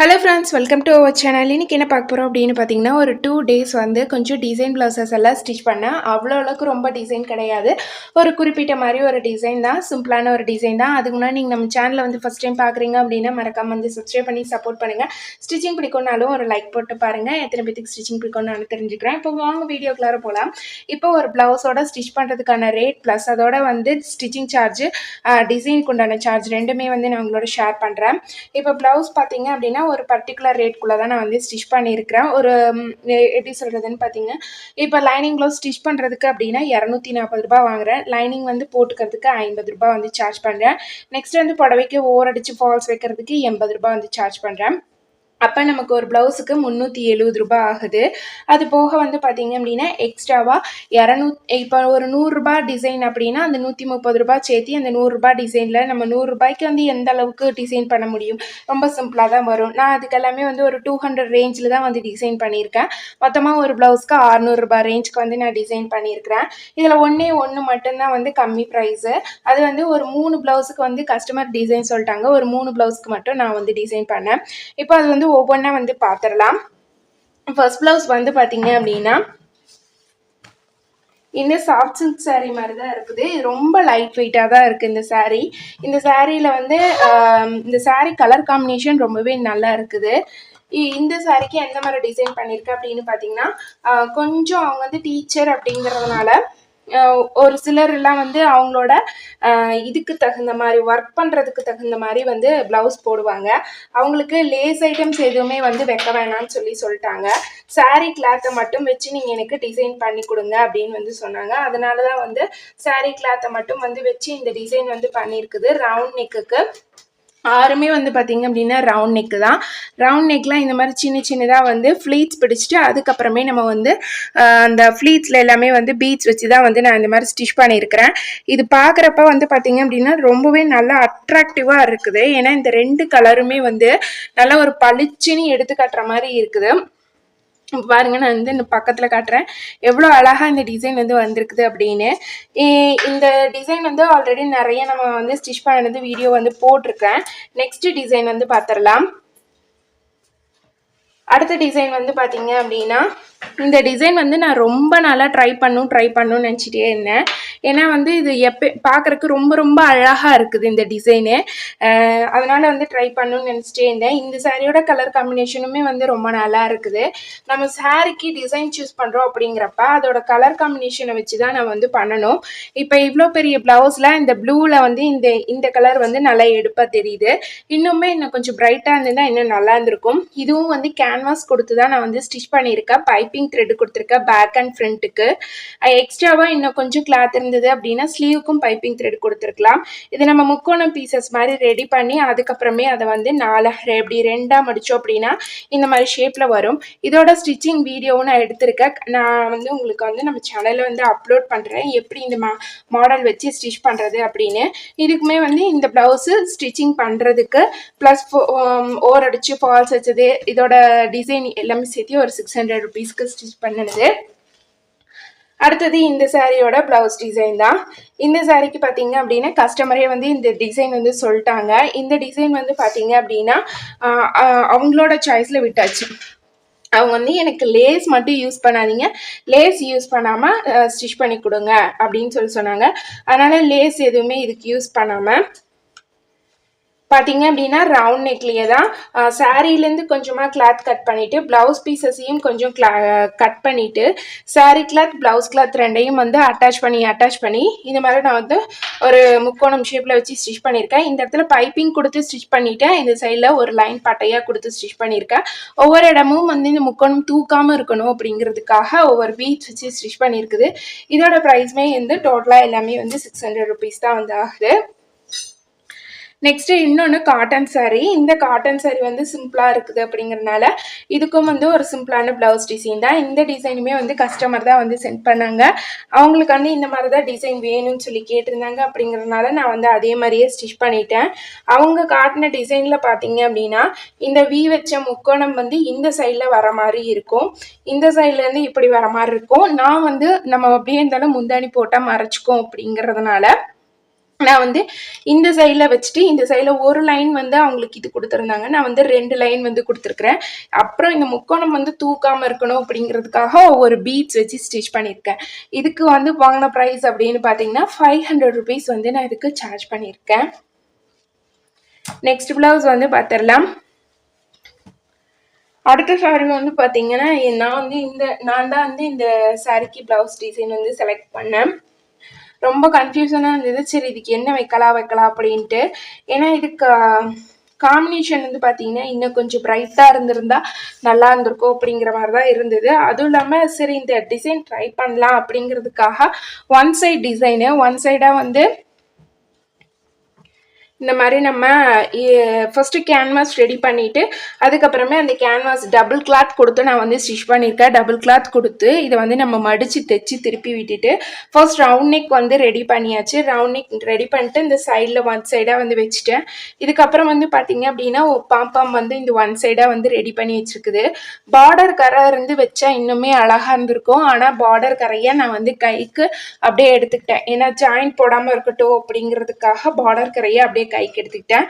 Hello friends welcome to our channel இன்றைக்கி என்ன பார்க்க போகிறோம் அப்படின்னு பார்த்தீங்கன்னா ஒரு டூ டேஸ் வந்து கொஞ்சம் டிசைன் ப்ளவுசஸ் எல்லாம் ஸ்டிச் பண்ணேன். அவ்வளோ அளவுக்கு ரொம்ப டிசைன் கிடையாது. ஒரு குறிப்பிட்ட மாதிரி ஒரு டிசைன் தான் சிம்பிளான ஒரு டிசைன் தான். அதுக்கு முன்னாடி நீங்கள் நம்ம சேனலில் வந்து ஃபஸ்ட் டைம் பார்க்குறீங்க அப்படின்னா மறக்காமல் வந்து சப்ஸ்கிரைப் பண்ணி சப்போர்ட் பண்ணுங்கள் ஸ்டிச்சிங் பிடிக்கும்னாலும் ஒரு லைக் போட்டு பாருங்கள் எத்தனை பேத்துக்கு ஸ்டிச்சிங் பிடிக்கும்னு தெரிஞ்சுக்கிறேன். இப்போ வாங்க வீடியோக்குள்ளார போகலாம். இப்போ ஒரு ப்ளவுஸோட ஸ்டிச் பண்ணுறதுக்கான ரேட் ப்ளஸ் அதோட வந்து ஸ்டிச்சிங் சார்ஜ் டிசைனுக்கு உண்டான சார்ஜ் ரெண்டுமே வந்து நான் உங்களோட ஷேர் பண்ணுறேன் இப்போ ப்ளவுஸ் பார்த்தீங்க அப்படின்னா ஒரு பர்டிகுலர் ரேட்குள்ளே தான் நான் வந்து ஸ்டிச் பண்ணியிருக்கிறேன். ஒரு எப்படி சொல்கிறதுன்னு பார்த்தீங்க இப்போ லைனிங் க்ளவுஸ் ஸ்டிச் பண்ணுறதுக்கு அப்படின்னா இரநூத்தி நாற்பது ரூபாய் வாங்குகிறேன் லைனிங் வந்து போட்டுக்கிறதுக்கு ஐம்பது ரூபாய் வந்து சார்ஜ் பண்ணுறேன் நெக்ஸ்ட் வந்து புடவைக்கு ஓரடிச்சு ஃபால்ஸ் வைக்கிறதுக்கு எண்பது ரூபாய் வந்து சார்ஜ் பண்ணுறேன் அப்போ நமக்கு ஒரு ப்ளவுஸுக்கு முந்நூற்றி எழுபது ரூபாய் ஆகுது. அது போக வந்து பார்த்தீங்க அப்படின்னா எக்ஸ்ட்ராவாக இரநூ இப்போ ஒரு நூறுரூபா டிசைன் அப்படின்னா அந்த நூற்றி முப்பது ரூபாய் சேர்த்து அந்த நூறுரூபா டிசைனில் நம்ம நூறுரூபாய்க்கு வந்து எந்த அளவுக்கு டிசைன் பண்ண முடியும்? ரொம்ப சிம்பிளாக தான் வரும். நான் அதுக்கெல்லாமே வந்து ஒரு டூ ஹண்ட்ரட் ரேஞ்சில் தான் வந்து டிசைன் பண்ணியிருக்கேன். மொத்தமாக ஒரு ப்ளவுஸ்க்கு அறநூறுபா ரேஞ்சுக்கு வந்து நான் டிசைன் பண்ணியிருக்கிறேன். இதில் ஒன்றே ஒன்று மட்டும்தான் வந்து கம்மி ப்ரைஸு அது வந்து ஒரு மூணு ப்ளவுஸுக்கு வந்து கஸ்டமர் டிசைன் சொல்லிட்டாங்க. ஒரு மூணு ப்ளவுஸ்க்கு மட்டும் நான் வந்து டிசைன் பண்ணேன். இப்போ அது வந்து ஒவ்வொன்றா வந்து பார்த்துடலாம் ஃபர்ஸ்ட் ப்ளவுஸ் வந்து பார்த்தீங்க அப்படின்னா இந்த சாஃப்ட் சில்க் சாரீ மாதிரி தான் இருக்குது. இது ரொம்ப லைட் வெயிட்டாக தான் இருக்குது இந்த சாரீ இந்த சாரியில் வந்து இந்த சாரீ கலர் காம்பினேஷன் ரொம்பவே நல்லா இருக்குது. இ- இந்த சாரிக்கு எந்த மாதிரி டிசைன் பண்ணியிருக்கேன் அப்படின்னு பார்த்தீங்கன்னா கொஞ்சம் அவங்க வந்து டீச்சர் அப்படிங்கிறதுனால ஒரு சிலர் எல்லாம் வந்து அவங்களோட இதுக்கு தகுந்த மாதிரி ஒர்க் பண்ணுறதுக்கு தகுந்த மாதிரி வந்து ப்ளவுஸ் போடுவாங்க. அவங்களுக்கு லேஸ் ஐட்டம்ஸ் எதுவுமே வந்து வைக்க வேணாம்னு சொல்லி சொல்லிட்டாங்க. saree கிளாத்தை மட்டும் வச்சு நீங்கள் எனக்கு டிசைன் பண்ணி கொடுங்க அப்படின்னு வந்து சொன்னாங்க. அதனால தான் வந்து saree கிளாத்தை மட்டும் வந்து வச்சு இந்த டிசைன் வந்து பண்ணியிருக்குது. ரவுண்ட் நெக்குக்கு ஆறுமே வந்து பார்த்திங்க அப்படின்னா ரவுண்ட் நெக்கு தான். ரவுண்ட் நெக்லாம் இந்த மாதிரி சின்ன சின்னதாக வந்து ஃப்ளீட்ஸ் பிடிச்சிட்டு அதுக்கப்புறமே நம்ம வந்து அந்த ஃப்ளீட்ஸில் எல்லாமே வந்து பீட்ஸ் வச்சு தான் வந்து நான் இந்த மாதிரி ஸ்டிச் பண்ணியிருக்கிறேன். இது பார்க்குறப்ப வந்து பார்த்திங்க அப்படின்னா ரொம்பவே நல்லா அட்ராக்டிவாக இருக்குது. ஏன்னா இந்த ரெண்டு கலருமே வந்து நல்லா ஒரு பளிச்சுன்னு எடுத்துக்காட்டுற மாதிரி இருக்குது. பாருங்க நான் வந்து இந்த பக்கத்தில் காட்டுறேன். எவ்வளோ அழகாக இந்த டிசைன் வந்து வந்திருக்குது அப்படின்னு. இ- இந்த டிசைன் வந்து ஆல்ரெடி நிறைய நம்ம வந்து ஸ்டிச் பண்ணது வீடியோ வந்து போட்டிருக்கேன். நெக்ஸ்ட் டிசைன் வந்து பார்த்துடலாம் அடுத்த டிசைன் வந்து பார்த்தீங்க அப்படின்னா இந்த டிசைன் வந்து நான் ரொம்ப நாளாக ட்ரை பண்ணும் ட்ரை பண்ணும்னு நினச்சிட்டே இருந்தேன். ஏன்னா வந்து இது எப்போ பார்க்குறக்கு ரொம்ப ரொம்ப அழகாக இருக்குது இந்த டிசைனு அதனால் வந்து ட்ரை பண்ணணும்னு நினச்சிட்டே இருந்தேன். இந்த சாரியோட கலர் காம்பினேஷனுமே வந்து ரொம்ப நல்லா இருக்குது. நம்ம சாரிக்கு டிசைன் சூஸ் பண்ணுறோம் அப்படிங்கிறப்ப அதோட கலர் காம்பினேஷனை வச்சு தான் நான் வந்து பண்ணணும். இப்போ இவ்வளோ பெரிய ப்ளவுஸில் இந்த ப்ளூவில் வந்து இந்த இந்த கலர் வந்து நல்லா எடுப்பாக தெரியுது. இன்னுமே இன்னும் கொஞ்சம் பிரைட்டாக இருந்ததுன்னா இன்னும் நல்லா இருந்திருக்கும். இதுவும் வந்து கேன்வாஸ் கொடுத்து தான் நான் வந்து ஸ்டிச் பண்ணியிருக்கேன். பைப் பைப்பிங் த்ரெட் கொடுத்துருக்கேன் பேக் அண்ட் ஃப்ரண்ட்டுக்கு எக்ஸ்ட்ராவாக இன்னும் கொஞ்சம் கிளாத் இருந்தது அப்படின்னா ஸ்லீவுக்கும் பைப்பிங் த்ரெட் கொடுத்துருக்கலாம். இது நம்ம முக்கோணம் பீசஸ் மாதிரி ரெடி பண்ணி அதுக்கப்புறமே அதை வந்து நாலு இப்படி ரெண்டாக முடித்தோம் அப்படின்னா இந்த மாதிரி ஷேப்பில் வரும். இதோட ஸ்டிச்சிங் வீடியோவும் நான் எடுத்திருக்கேன். நான் வந்து உங்களுக்கு வந்து நம்ம சேனலில் வந்து அப்லோட் பண்ணுறேன் எப்படி இந்த மா மாடல் வச்சு ஸ்டிச் பண்ணுறது அப்படின்னு. இதுக்குமே வந்து இந்த ப்ளவுஸு ஸ்டிச்சிங் பண்ணுறதுக்கு ப்ளஸ் ஓர் அடித்து ஃபால்ஸ் வச்சது இதோட டிசைன் எல்லாமே சேர்த்து ஒரு சிக்ஸ் ஹண்ட்ரட் ருபீஸ்க்கு ஸ்டிச் பண்ணினது. அடுத்தது இந்த சாரியோட ப்ளவுஸ் டிசைன் தான். இந்த சாரிக்கு பார்த்தீங்க அப்படின்னா கஸ்டமரே வந்து இந்த டிசைன் வந்து சொல்லிட்டாங்க. இந்த டிசைன் வந்து பார்த்தீங்க அப்படின்னா அவங்களோட சாய்ஸில் விட்டாச்சு. அவங்க வந்து எனக்கு லேஸ் மட்டும் யூஸ் பண்ணாதீங்க. லேஸ் யூஸ் பண்ணாமல் ஸ்டிச் பண்ணி கொடுங்க. அப்படின்னு சொல்லி சொன்னாங்க. அதனால் லேஸ் எதுவுமே இதுக்கு யூஸ் பண்ணாமல் பார்த்தீங்க அப்படின்னா ரவுண்ட் நெக்லேயே தான். சாரீலேருந்து கொஞ்சமாக கிளாத் கட் பண்ணிவிட்டு ப்ளவுஸ் பீசஸையும் கொஞ்சம் கிளா கட் பண்ணிவிட்டு சாரீ கிளாத் ப்ளவுஸ் கிளாத் ரெண்டையும் வந்து அட்டாச் பண்ணி அட்டாச் பண்ணி இந்த மாதிரி நான் வந்து ஒரு முக்கோணம் ஷேப்பில் வச்சு ஸ்டிச் பண்ணியிருக்கேன். இந்த இடத்துல பைப்பிங் கொடுத்து ஸ்டிச் பண்ணிவிட்டேன் இந்த சைடில் ஒரு லைன் பட்டையாக கொடுத்து ஸ்டிச் பண்ணியிருக்கேன். ஒவ்வொரு இடமும் வந்து இந்த முக்கோணம் தூக்காமல் இருக்கணும் அப்படிங்கிறதுக்காக ஒவ்வொரு பீச் வச்சு ஸ்டிச் பண்ணியிருக்குது. இதோட ப்ரைஸ்மே வந்து டோட்டலாக எல்லாமே வந்து சிக்ஸ் ஹண்ட்ரட் ருபீஸ் தான் வந்து ஆகுது. நெக்ஸ்ட் இன்னொன்று காட்டன் சாரீ இந்த காட்டன் சாரீ வந்து சிம்பிளாக இருக்குது அப்படிங்கிறனால இதுக்கும் வந்து ஒரு சிம்பிளான ப்ளவுஸ் டிசைன் தான். இந்த டிசைனுமே வந்து கஸ்டமர் தான் வந்து சென்ட் பண்ணாங்க. அவங்களுக்கு வந்து இந்த மாதிரி தான் டிசைன் வேணும்னு சொல்லி கேட்டிருந்தாங்க அப்படிங்கிறனால நான் வந்து அதே மாதிரியே ஸ்டிச் பண்ணிட்டேன். அவங்க காட்டின டிசைனில் பார்த்தீங்க அப்படின்னா இந்த வி வச்ச முக்கோணம் வந்து இந்த சைடில் வர மாதிரி இருக்கும். இந்த சைட்லேருந்து இப்படி வர மாதிரி இருக்கும். நான் வந்து நம்ம அப்படியே இருந்தாலும் முந்தாணி போட்டால் மறைச்சிக்கும் அப்படிங்கிறதுனால நான் வந்து இந்த சைடில் வச்சுட்டு இந்த சைடில் ஒரு லைன் வந்து அவங்களுக்கு இது கொடுத்துருந்தாங்க. நான் வந்து ரெண்டு லைன் வந்து கொடுத்துருக்குறேன். அப்புறம் இந்த முக்கோணம் வந்து தூக்காமல் இருக்கணும் அப்படிங்கிறதுக்காக ஒரு பீட்ஸ் வச்சு ஸ்டிச் பண்ணியிருக்கேன். இதுக்கு வந்து வாங்கின ப்ரைஸ் அப்படின்னு பார்த்தீங்கன்னா ஃபைவ் ஹண்ட்ரட் ருபீஸ் வந்து நான் இதுக்கு சார்ஜ் பண்ணியிருக்கேன். நெக்ஸ்ட் ப்ளவுஸ் வந்து பார்த்துடலாம் அடுத்த சாரி வந்து பார்த்தீங்கன்னா நான் வந்து இந்த நான் தான் வந்து இந்த சாரிக்கு ப்ளவுஸ் டிசைன் வந்து செலக்ட் பண்ணேன். ரொம்ப கன்ஃபியூஷனாக இருந்தது. சரி இதுக்கு என்ன வைக்கலாம் வைக்கலாம் அப்படின்ட்டு. ஏன்னா இதுக்கு காம்பினேஷன் வந்து பார்த்தீங்கன்னா இன்னும் கொஞ்சம் ப்ரைட்டாக இருந்திருந்தா நல்லா இருந்திருக்கும் அப்படிங்கிற மாதிரி தான் இருந்தது. அதுவும் இல்லாமல் சரி இந்த டிசைன் ட்ரை பண்ணலாம் அப்படிங்கிறதுக்காக ஒன் சைட் டிசைனு ஒன் சைடாக வந்து இந்த மாதிரி நம்ம ஃபஸ்ட்டு கேன்வாஸ் ரெடி பண்ணிவிட்டு அதுக்கப்புறமே அந்த கேன்வாஸ் டபுள் கிளாத் கொடுத்து நான் வந்து ஸ்டிச் பண்ணியிருக்கேன். டபுள் கிளாத் கொடுத்து இதை வந்து நம்ம மடித்து தைச்சி திருப்பி விட்டுட்டு ஃபர்ஸ்ட் ரவுண்ட் நெக் வந்து ரெடி பண்ணியாச்சு. ரவுண்ட் நெக் ரெடி பண்ணிட்டு இந்த சைடில் ஒன் சைடாக வந்து வச்சுட்டேன். இதுக்கப்புறம் வந்து பார்த்தீங்க அப்படின்னா பாம்பாம் வந்து இந்த ஒன் சைடாக வந்து ரெடி பண்ணி வச்சுருக்குது. பார்டர் கரை இருந்து வச்சா இன்னுமே அழகாக இருந்திருக்கும். ஆனால் பார்டர் கரையை நான் வந்து கைக்கு அப்படியே எடுத்துக்கிட்டேன். ஏன்னா ஜாயின் போடாமல் இருக்கட்டும் அப்படிங்கிறதுக்காக பார்டர் கரையை அப்படியே கைக்கு எடுத்துக்கிட்டேன்.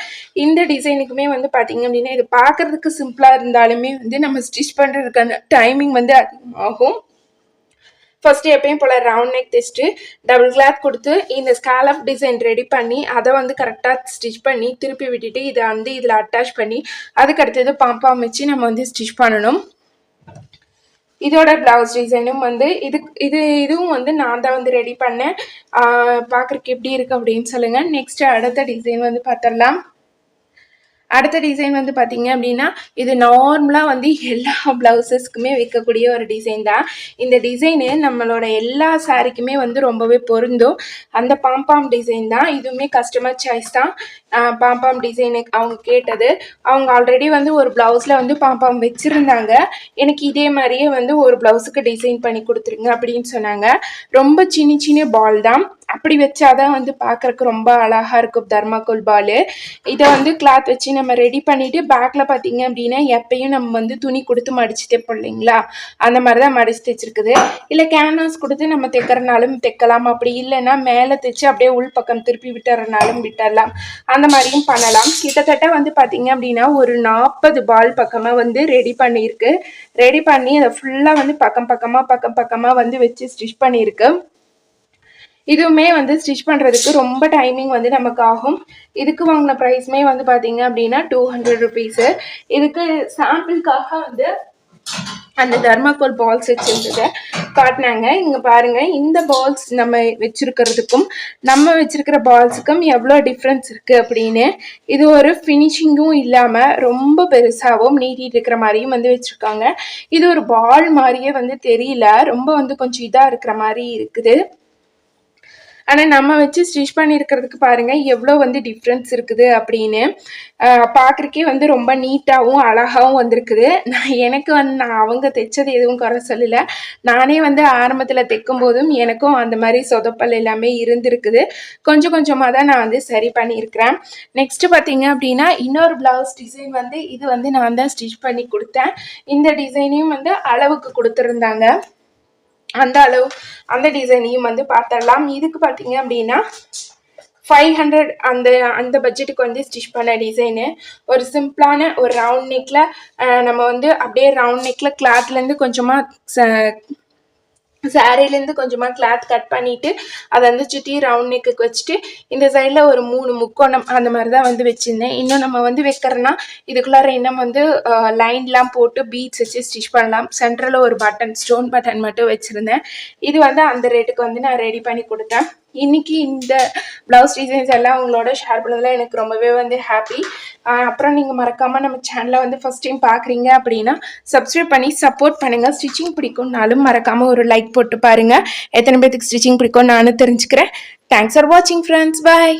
இந்த டிசைனுக்குமே வந்து பார்த்தீங்க அப்படின்னா இது பார்க்குறதுக்கு சிம்பிளாக இருந்தாலுமே வந்து நம்ம ஸ்டிச் பண்ணுறதுக்கான டைமிங் வந்து அதிகமாகும். ஃபஸ்ட்டு எப்பயும் போல் ரவுண்ட் நெக் தைச்சிட்டு டபுள் கிளாத் கொடுத்து இந்த ஸ்காலப் டிசைன் ரெடி பண்ணி அதை வந்து கரெக்டாக ஸ்டிச் பண்ணி திருப்பி விட்டுட்டு இதை வந்து இதில் அட்டாச் பண்ணி அதுக்கு அடுத்தது பாம்பாம் வச்சு நம்ம வந்து ஸ்டிச் பண்ணணும். இதோட ப்ளவுஸ் டிசைனும் வந்து இது இது இதுவும் வந்து நான் தான் வந்து ரெடி பண்ணேன். பார்க்குறக்கு எப்படி இருக்குது அப்படின்னு சொல்லுங்கள் நெக்ஸ்ட்டு அடுத்த டிசைன் வந்து பார்த்துடலாம் அடுத்த டிசைன் வந்து பார்த்தீங்க அப்படின்னா இது நார்மலாக வந்து எல்லா ப்ளவுசஸ்க்குமே வைக்கக்கூடிய ஒரு டிசைன் தான். இந்த டிசைனு நம்மளோட எல்லா சாரிக்குமே வந்து ரொம்பவே பொருந்தும். அந்த பாம்பாம் டிசைன் தான். இதுவுமே கஸ்டமர் சாய்ஸ் தான். பாம்பாம் டிசைனு அவங்க கேட்டது. அவங்க ஆல்ரெடி வந்து ஒரு ப்ளவுஸில் வந்து பாம்பாம் வச்சுருந்தாங்க. எனக்கு இதே மாதிரியே வந்து ஒரு ப்ளவுஸுக்கு டிசைன் பண்ணி கொடுத்துருங்க அப்படின்னு சொன்னாங்க. ரொம்ப சின்ன சின்ன பால் தான். அப்படி வச்சாதான் வந்து பார்க்குறக்கு ரொம்ப அழகாக இருக்கும் தர்மாக்கோல் பால் இதை வந்து கிளாத் வச்சு நம்ம ரெடி பண்ணிவிட்டு பேக்கில் பார்த்தீங்க அப்படின்னா எப்பயும் நம்ம வந்து துணி கொடுத்து மடிச்சுட்டே தைப்போம் இல்லைங்களா? அந்த மாதிரி தான் மடிச்சு தைச்சிருக்குது. இல்லை கேன்வாஸ் கொடுத்து நம்ம தைக்கிறனாலும் தைக்கலாம். அப்படி இல்லைன்னா மேலே தைச்சு அப்படியே உள் பக்கம் திருப்பி விட்டுறனாலும் விட்டுடலாம் அந்த மாதிரியும் பண்ணலாம். கிட்டத்தட்ட வந்து பார்த்தீங்க அப்படின்னா ஒரு நாற்பது பால் பக்கமாக வந்து ரெடி பண்ணியிருக்கு. ரெடி பண்ணி அதை ஃபுல்லாக வந்து பக்கம் பக்கமாக பக்கம் பக்கமாக வந்து வச்சு ஸ்டிச் பண்ணியிருக்கு. இதுவுமே வந்து ஸ்டிச் பண்ணுறதுக்கு ரொம்ப டைமிங் வந்து நமக்கு ஆகும். இதுக்கு வாங்கின ப்ரைஸ்மே வந்து பார்த்தீங்க அப்படின்னா டூ ஹண்ட்ரட் ருபீஸு இதுக்கு சாம்பிளுக்காக வந்து அந்த தர்மாக்கோல் பால்ஸ் வச்சுருந்ததை காட்டினாங்க. இங்கே பாருங்கள் இந்த பால்ஸ் நம்ம வச்சுருக்கிறதுக்கும் நம்ம வச்சுருக்கிற பால்ஸுக்கும் எவ்வளோ டிஃப்ரென்ஸ் இருக்குது அப்படின்னு. இது ஒரு ஃபினிஷிங்கும் இல்லாமல் ரொம்ப பெருசாகவும் நீட்டிகிட்டு இருக்கிற மாதிரியும் வந்து வச்சுருக்காங்க. இது ஒரு பால் மாதிரியே வந்து தெரியல. ரொம்ப வந்து கொஞ்சம் இதாக இருக்கிற மாதிரி இருக்குது. ஆனால் நம்ம வச்சு ஸ்டிச் பண்ணியிருக்கிறதுக்கு பாருங்கள் எவ்வளோ வந்து டிஃப்ரென்ஸ் இருக்குது அப்படின்னு பார்க்குறக்கே வந்து ரொம்ப நீட்டாகவும் அழகாகவும் வந்திருக்குது. நான் எனக்கு வந்து நான் அவங்க தைச்சது எதுவும் குறை சொல்லலை. நானே வந்து ஆரம்பத்தில் தைக்கும் போதும் எனக்கும் அந்த மாதிரி சொதப்பல் எல்லாமே இருந்திருக்குது. கொஞ்சம் கொஞ்சமாக தான் நான் வந்து சரி பண்ணியிருக்கிறேன். நெக்ஸ்ட்டு பார்த்தீங்க அப்படின்னா இன்னொரு ப்ளவுஸ் டிசைன் வந்து இது வந்து நான் தான் ஸ்டிச் பண்ணி கொடுத்தேன். இந்த டிசைனையும் வந்து அளவுக்கு கொடுத்துருந்தாங்க. அந்த அளவு அந்த டிசைனையும் வந்து பார்த்துடலாம். இதுக்கு பார்த்தீங்க அப்படின்னா ஃபைவ் ஹண்ட்ரட் அந்த அந்த பட்ஜெட்டுக்கு வந்து ஸ்டிச் பண்ண டிசைனு ஒரு சிம்பிளான ஒரு ரவுண்ட் நெக்கில் நம்ம வந்து அப்படியே ரவுண்ட் நெக்கில் கிளாத்லேருந்து கொஞ்சமாக சாரீலேருந்து கொஞ்சமாக கிளாத் கட் பண்ணிவிட்டு அதை வந்து சுற்றி ரவுண்ட் நெக்குக்கு வச்சுட்டு இந்த சைடில் ஒரு மூணு முக்கோணம் அந்த மாதிரி தான் வந்து வச்சுருந்தேன். இன்னும் நம்ம வந்து வைக்கிறோன்னா இதுக்குள்ளார இன்னும் வந்து லைன்லாம் போட்டு பீட்ஸ் வச்சு ஸ்டிச் பண்ணலாம். சென்டரில் ஒரு பட்டன் ஸ்டோன் பட்டன் மட்டும் வச்சுருந்தேன். இது வந்து அந்த ரேட்டுக்கு வந்து நான் ரெடி பண்ணி கொடுத்தேன். இன்னைக்கு இந்த ப்ளவுஸ் டிசைன்ஸ் எல்லாம் உங்களோட ஷேர் பண்ணதில் எனக்கு ரொம்பவே வந்து ஹாப்பி அப்புறம் நீங்கள் மறக்காமல் நம்ம சேனலை வந்து ஃபஸ்ட் டைம் பார்க்குறீங்க அப்படின்னா சப்ஸ்கிரைப் பண்ணி சப்போர்ட் பண்ணுங்கள் ஸ்டிச்சிங் பிடிக்கும்னாலும் மறக்காமல் ஒரு லைக் போட்டு பாருங்கள் எத்தனை பேர்த்துக்கு ஸ்டிச்சிங் பிடிக்கும் நானும் தெரிஞ்சுக்கிறேன். தேங்க்ஸ் ஃபார் வாட்சிங் ஃப்ரெண்ட்ஸ் பாய்